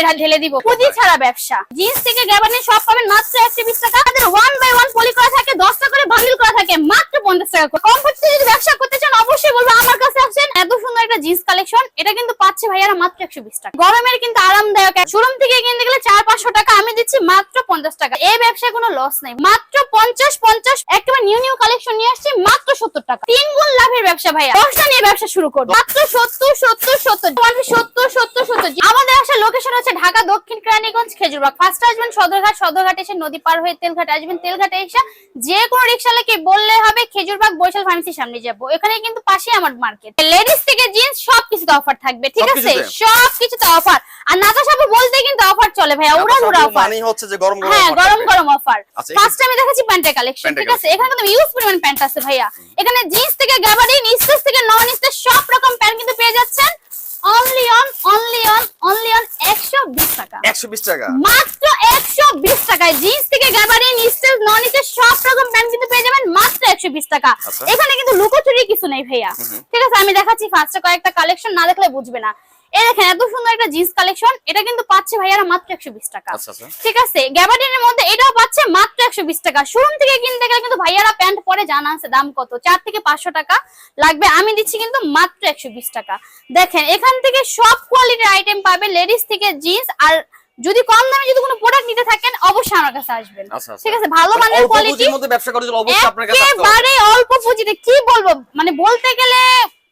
ঢেলে- ঢেলে দিব। পুঁজি ছাড়া ব্যবসা। জিন্স থেকে গ্যাবানি সব পাবেন মাত্র একশো বিশ টাকা। ওয়ান বাই ওয়ান পলি করা থাকে, দশটা করে বান্ডিল করা থাকে, মাত্র পঞ্চাশ টাকা কম কমফোর্টে যদি ব্যবসা করতে চান অবশ্যই বলব আমার কাছে আসছেন এত সুন্দর একটা জিন্স কালেকশন এটা কিন্তু পাচ্ছে ভাইয়ারা মাত্র একশো বিশ টাকা। গরমের কিন্তু আরামদায়ক শোরুম থেকে কিনতে গেলে চার, পাঁচশো টাকা, আমি দিচ্ছি মাত্র পঞ্চাশ টাকা। এই ব্যবসায় কোনো লস নেই। মাত্র পঞ্চাশ পঞ্চাশ একেবারে নিউ নিউ কালেকশন নিয়ে আসছি, মাত্র সত্তর টাকা। তিন গুণ লাভের ব্যবসা ভাইয়া। দশটা নিয়ে ব্যবসা শুরু করব। মাত্র সত্তর সত্তর সত্তর। সত্তর সত্তর সত্তর। আমাদের আসার লোকেশন হচ্ছে ঢাকা, দক্ষিণ কেরানীগঞ্জ, খেজুরবাগ। ফার্স্ট আসবেন সদরঘাট সদরঘাট এসে নদী পার হয়ে তেলঘাট আসবেন। তেলঘাটে এসে যে কোনো রিক্সালাকে বললে হবে, খেজুরবাগ বৈশাল ফার্মেসির সামনে যাব। এখানে কিন্তু পাশে আমার মার্কেট লেডিস থেকে জিন্স সব কিছুতে অফার থাকবে, ঠিক আছে? সব কিছুতে অফার আর সাবু বলতে কিন্তু অফার চলে ভাইয়া উড়া উড়া অফার মানেই হচ্ছে যে গরম গরম হ্যাঁ গরম গরম অফার ফার্স্ট আমি দেখাচ্ছি প্যান্টের কালেকশন ঠিক আছে? এখানে কিন্তু ইউজ পরিমাণ প্যান্ট আছে ভাইয়া। এখানে জিন্স থেকে গ্যাবারিন স্টেজ থেকে নন সব রকম প্যান্ট কিন্তু পেয়ে যাচ্ছেন। Only on only on only on 120 টাকা। 120 টাকা। মাত্র 120 টাকায় জিন্স থেকে গ্যাবারিন স্টেজ নন স্টেজ সব রকম প্যান্ট কিন্তু পেয়ে যাবেন মাত্র 120 টাকা। আচ্ছা। এখানে কিন্তু লুকোচুরি কিছু নেই ভাইয়া। ঠিক আছে আমি দেখাচ্ছি ফার্স্টে কয়েকটা কালেকশন না দেখলে বুঝবে না। এই দেখেন এত সুন্দর একটা জিন্স কালেকশন এটা কিন্তু পাচ্ছে ভাইয়ারা মাত্র 120 টাকা। আচ্ছা আচ্ছা। ঠিক আছে গ্যাবার্ডিনের মধ্যে এটাও পাচ্ছে মাত্র একশো বিশ টাকা। শোরুম থেকে কিনতে গেলে কিন্তু ভাইয়ারা প্যান্ট পরে জানা আছে দাম কত। চার থেকে পাঁচশো টাকা লাগবে আমি দিচ্ছি কিন্তু মাত্র একশো বিশ টাকা। দেখেন এখান থেকে সব কোয়ালিটির আইটেম পাবে লেডিস থেকে জিন্স আর যদি কম দামে যদি কোনো প্রোডাক্ট নিতে থাকেন কাছে আসবেন। আচ্ছা, আচ্ছা। ঠিক আছে ভালো মানে মানের কোয়ালিটি মধ্যে ব্যবসা করার জন্য অবশ্যই আপনার কাছে একেবারে অল্প পুঁজিতে কি বলব? মানে বলতে গেলে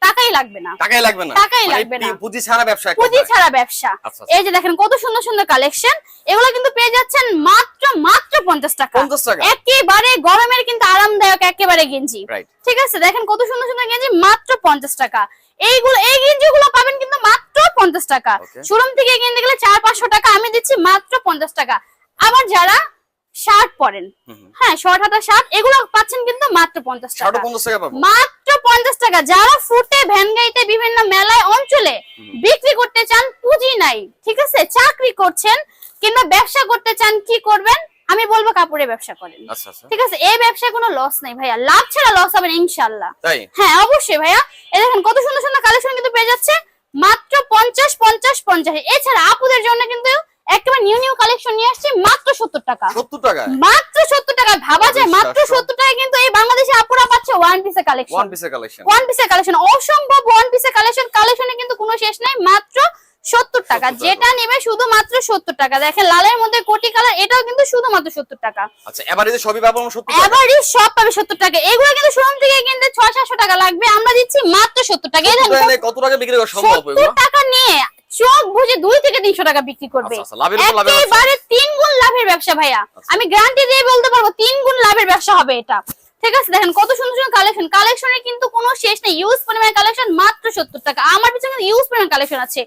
টাকাই লাগবে না। টাকাই লাগবে না। টাকাই মানে লাগবে না। পুঁজি ছাড়া ব্যবসা পুঁজি ছাড়া ব্যবসা। আচ্ছা। এই যে দেখেন কত সুন্দর সুন্দর কালেকশন এগুলো কিন্তু পেয়ে যাচ্ছেন মাত্র মাত্র পঞ্চাশ টাকা। 50 টাকা? একেবারে গরমের কিন্তু আরামদায়ক একেবারে গেঞ্জি। ঠিক আছে দেখেন কত সুন্দর সুন্দর গেঞ্জি মাত্র পঞ্চাশ টাকা। এইগুলো এই গেঞ্জি গুলো পাবেন কিন্তু মাত্র পঞ্চাশ টাকা। Okay. শোরুম থেকে কিনতে গেলে চার পাঁচশো টাকা আমি দিচ্ছি মাত্র পঞ্চাশ টাকা। আবার যারা শার্ট পরেন। হ্যাঁ শর্ট হাতা শার্ট এগুলো পাচ্ছেন কিন্তু মাত্র পঞ্চাশ টাকা। মাত্র পঞ্চাশ টাকা। যারা ফুটে ভ্যান গাড়িতে বিভিন্ন মেলায় অঞ্চলে বিক্রি করতে চান পুঁজি নাই ঠিক আছে? চাকরি করছেন কিংবা ব্যবসা করতে চান কি করবেন? আমি বলব কাপড়ের ব্যবসা করেন। আচ্ছা আচ্ছা। ঠিক আছে? এই ব্যবসায় কোনো লস নেই ভাইয়া। লাভ ছাড়া লস হবে ইনশাল্লাহ হ্যাঁ অবশ্যই ভাইয়া। এই দেখেন কত সুন্দর সুন্দর কালেকশন কিন্তু পেয়ে যাচ্ছে। মাত্র পঞ্চাশ পঞ্চাশ পঞ্চাশ। এছাড়া আপুদের জন্য কিন্তু একেবারে নিউ নিউ কালেকশন নিয়ে আসছে মাত্র সত্তর টাকা। সত্তর টাকা মাত্র সত্তর টাকা ভাবা যায় মাত্র অবিশ্বাস্য। সত্তর টাকা কিন্তু এই বাংলাদেশে আপুরা পাচ্ছে ওয়ান পিসের কালেকশন ওয়ান পিসের কালেকশন ওয়ান পিসের কালেকশন অসম্ভব ওয়ান পিসের কালেকশন কালেকশনে কিন্তু কোনো শেষ নাই মাত্র সত্তর টাকা। যেটা নেবে শুধুমাত্র সত্তর টাকা। দেখেন লালের মধ্যে কোটি কালার এটাও কিন্তু শুধুমাত্র সত্তর টাকা। আচ্ছা সবই পাবো সত্তর এভারেজ সব পাবে সত্তর টাকা। এগুলো কিন্তু শোরুম থেকে কিনতে ছয় সাতশো টাকা লাগবে। আমরা দিচ্ছি মাত্র সত্তর টাকা। কত টাকা বিক্রি করা সম্ভব সত্তর টাকা নিয়ে চোখ বুঝে দুই থেকে তিনশো টাকা বিক্রি করবে। আচ্ছা, আচ্ছা। একেবারে তিন গুণ লাভের ব্যবসা ভাইয়া। আচ্ছা। আমি গ্যারান্টি দিয়ে বলতে পারব তিন গুণ লাভের ব্যবসা হবে এটা। ঠিক আছে দেখেন কত সুন্দর সুন্দর কালেকশন কালেকশনের কিন্তু কোনো শেষ নেই। ইউজ পরিমাণ কালেকশন মাত্র সত্তর টাকা। আমার পিছনে ইউজ পরিমাণ কালেকশন আছে।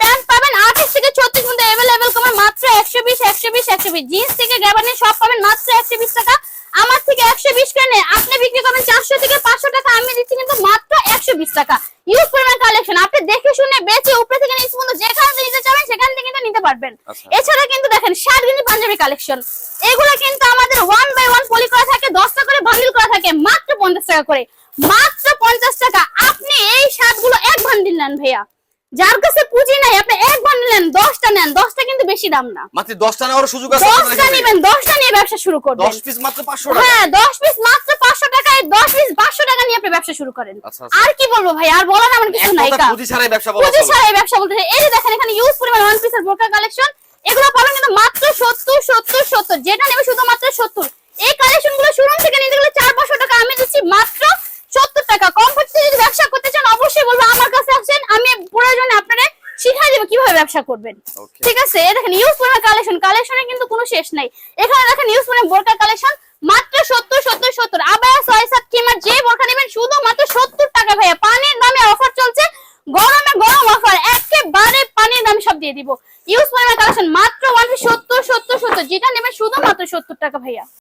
প্যান্ট পাবেন আঠাশ থেকে ছত্রিশ মধ্যে অ্যাভেলেবেল কমার মাত্র একশো বিশ একশো বিশ একশো বিশ। জিন্স থেকে গ্যাবানি সব পাবেন মাত্র একশো বিশ টাকা। আমার থেকে একশো বিশ করে নেন। আপনি বিক্রি করবেন চারশো থেকে পাঁচশো টাকা আমি দিচ্ছি কিন্তু মাত্র একশো বিশ টাকা ইউজ পরিমাণ কালেকশন আপনি দেখে শুনে বেচে উপরে থেকে নিচ পর্যন্ত যেখান থেকে নিতে চাবেন সেখান থেকে কিন্তু নিতে পারবেন আচ্ছা। এছাড়া কিন্তু দেখেন শার্ট গেঞ্জি পাঞ্জাবি কালেকশন এগুলো কিন্তু আমাদের ওয়ান বাই ওয়ান পলি করা থাকে দশটা করে বান্ডিল করা থাকে মাত্র পঞ্চাশ টাকা করে মাত্র পঞ্চাশ টাকা আপনি এই শার্টগুলো এক বান্ডিল নেন ভাইয়া যার কাছে পুঁজি নাই আপনি এক বান্ডিল নেন দশটা কিন্তু বেশি দাম না মাত্র দশটা নেওয়ার সুযোগ আছে দশটা। নেবেন দশটা নিয়ে ব্যবসা শুরু করবেন দশ পিস মাত্র পাঁচশো টাকা হ্যাঁ দশ পিস মাত্র পাঁচশো টাকায় দশ পিস পাঁচশো টাকা নিয়ে আপনি ব্যবসা শুরু করেন আচ্ছা, আচ্ছা। আর কি বলব ভাই আর বলার আমার কিছু নাই। পুঁজি ছাড়াই ব্যবসা পুঁজি ছাড়াই ব্যবসা বলতে। এই যে দেখেন এখানে ইউজ পরিমাণ ওয়ান পিসের বোরকা কালেকশন এগুলো পাবেন কিন্তু মাত্র সত্তর সত্তর সত্তর যেটা নেবে শুধুমাত্র সত্তর এই কালেকশনগুলো শোরুম থেকে নিতে গেলে চার পাঁচশো টাকা আমি দিচ্ছি মাত্র সত্তর টাকা কমফোর্টে যদি ব্যবসা করতে চান অবশ্যই বলব আমার কাছে আসছেন আমি প্রয়োজনে আপনারা কীভাবে ব্যবসা করবেন? ঠিক আছে দেখেন ইউজ পরিমাণ কালেকশন কালেকশনে কিন্তু কোনো শেষ নাই। এখানে দেখেন ইউজ পরিমাণ বোরকা কালেকশন মাত্র সত্তর সত্তর সত্তর। আবার ছয় সাত কিমার যে বোরকা নেবেন শুধুমাত্র সত্তর টাকা ভাইয়া। পানির দামে অফার চলছে গরমে গরম অফার একেবারে পানির দামে সব দিয়ে দিব। ইউজ পরিমাণ কালেকশন মাত্র ওয়ান সত্তর সত্তর সত্তর। যেটা নেবেন শুধুমাত্র সত্তর টাকা ভাইয়া।